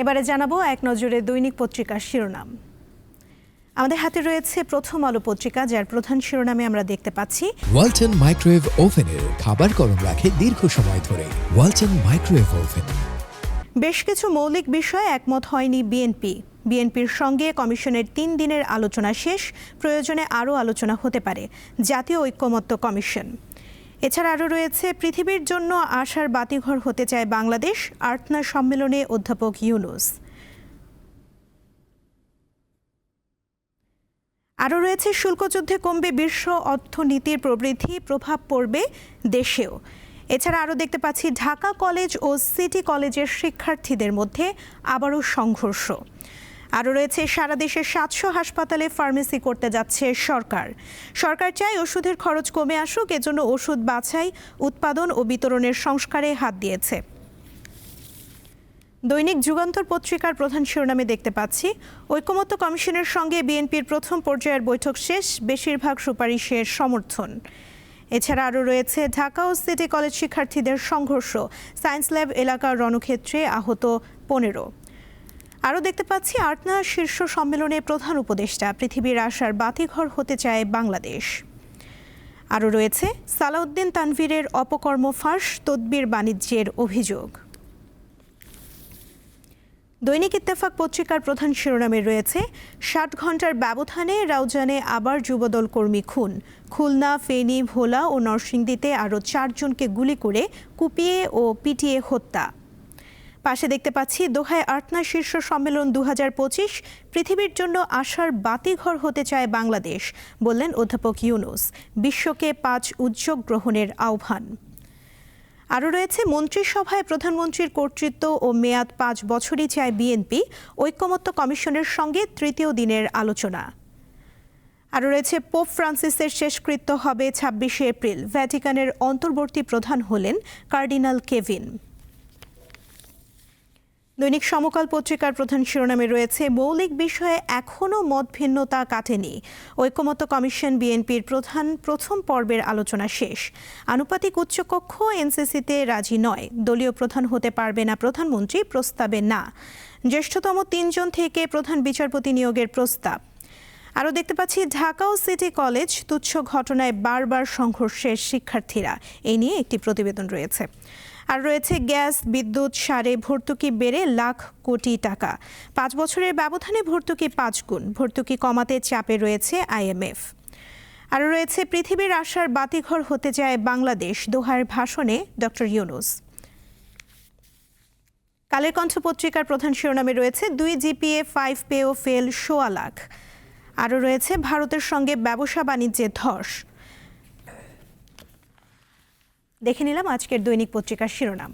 এবারে জানাব এক নজরে দৈনিক পত্রিকার শিরোনাম। আমাদের হাতে রয়েছে প্রথম আলো পত্রিকা যার প্রধান শিরোনামে আমরা দেখতে পাচ্ছি ওয়ালটন মাইক্রোওয়েভ ওভেনের খাবার গরম রাখে দীর্ঘ সময় ধরে। Walton microwave oven. বেশ কিছু মৌলিক বিষয়ে একমত হয়নি বিএনপি। বিএনপির সঙ্গে কমিশনের তিন দিনের আলোচনা শেষ প্রয়োজনে আরও আলোচনা হতে পারে। জাতীয় ঐক্যমত্য কমিশন। এছাড়া আরও রয়েছে, পৃথিবীর জন্য আশার বাতিঘর হতে চায় বাংলাদেশ, আর্থনা সম্মেলনে অধ্যাপক ইউনুস। আরও রয়েছে, শুল্কযুদ্ধে কমবে বিশ্ব অর্থনীতির প্রবৃদ্ধি, প্রভাব পড়বে দেশেও। এছাড়া আরও দেখতে পাচ্ছি, ঢাকা কলেজ ও সিটি কলেজের শিক্ষার্থীদের মধ্যে আবারও সংঘর্ষ। আরও রয়েছে, সারা দেশের সাতশো হাসপাতালে ফার্মেসি করতে যাচ্ছে সরকার। সরকার চায় ওষুধের খরচ কমে আসুক, এজন্য ওষুধ বাছাই, উৎপাদন ও বিতরণের সংস্কারে হাত দিয়েছে। দৈনিক যুগান্তর পত্রিকার প্রধান শিরোনামে দেখতে পাচ্ছি, ঐকমত্য কমিশনের সঙ্গে বিএনপির প্রথম পর্যায়ের বৈঠক শেষ, বেশিরভাগ সুপারিশের সমর্থন। এছাড়া আরও রয়েছে, ঢাকা ও সিটি কলেজ শিক্ষার্থীদের সংঘর্ষ, সায়েন্স ল্যাব এলাকার রণক্ষেত্রে আহত পনেরো। আরও দেখতে পাচ্ছি আর্টনা শীর্ষ সম্মেলনে প্রধান উপদেষ্টা। পৃথিবীর আশার বাতিঘর হতে চায় বাংলাদেশ। আরও রয়েছে, সালাউদ্দিন তানভীরের অপকর্ম ফাঁস, তদ্বির বাণিজ্যের অভিযোগ। দৈনিক ইত্তেফাক পত্রিকার প্রধান শিরোনামে রয়েছে ষাট ঘণ্টার ব্যবধানে রাউজানে আবার যুবদল কর্মী খুন। খুলনা, ফেনী, ভোলা ও নরসিংদীতে আরও চারজনকে গুলি করে কুপিয়ে ও পিটিয়ে হত্যা। পাশে দেখতে পাচ্ছি, দোহায় আর্টনা শীর্ষ সম্মেলন দু হাজার পঁচিশ, পৃথিবীর জন্য আশার বাতিঘর হতে চায় বাংলাদেশ, বললেন অধ্যাপক ইউনুস, বিশ্বকে পাঁচ উদ্যোগ গ্রহণের আহ্বান। আরও রয়েছে, মন্ত্রিসভায় প্রধানমন্ত্রীর কর্তৃত্ব ও মেয়াদ পাঁচ বছরই চায় বিএনপি ঐক্যমত্য কমিশনের সঙ্গে তৃতীয় দিনের আলোচনা। আরও রয়েছে, পোপ ফ্রান্সিসের শেষকৃত্য হবে ছাব্বিশে এপ্রিল, ভ্যাটিকানের অন্তর্বর্তী প্রধান হলেন কার্ডিনাল কেভিন। দৈনিক সমকাল পত্রিকার প্রধান শিরোনামে রয়েছে, মৌলিক বিষয়ে এখনও মত ভিন্নতা কাটেনি। ঐক্যমত্য কমিশন বিএনপির প্রধান প্রথম পর্বের আলোচনা শেষ। আনুপাতিক উচ্চকক্ষ এনসিসিতে রাজি নয়। দলীয় প্রধান হতে পারবে না প্রধানমন্ত্রী, প্রস্তাবে না। জ্যেষ্ঠতম তিনজন থেকে প্রধান বিচারপতি নিয়োগের প্রস্তাব। আরও দেখতে পাচ্ছি, ঢাকাও সিটি কলেজ তুচ্ছ ঘটনায় বারবার সংঘর্ষের শিক্ষার্থীরা। এই নিয়ে একটি প্রতিবেদন রয়েছে। আর রয়েছে গ্যাস, বিদ্যুৎ, সারে ভর্তুকি বেড়ে লাখ কোটি টাকা। পাঁচ বছরের ব্যবধানে ভর্তুকি পাঁচ গুণ, ভর্তুকি কমাতে চাপে রয়েছে আইএমএফ। আরও রয়েছে, পৃথিবীর আশার বাতিঘর হতে যায় বাংলাদেশ, দোহার ভাষণে ডক্টর ইউনুস। কালের কণ্ঠ পত্রিকার প্রধান শিরোনামে রয়েছে, দুই জিপিএ, ফাইভ পেও, ফেল সোয়া লাখ আরও রয়েছে ভারতের সঙ্গে ব্যবসা বাণিজ্যে ধস। দেখে নিলাম আজকের দৈনিক পত্রিকার শিরোনাম।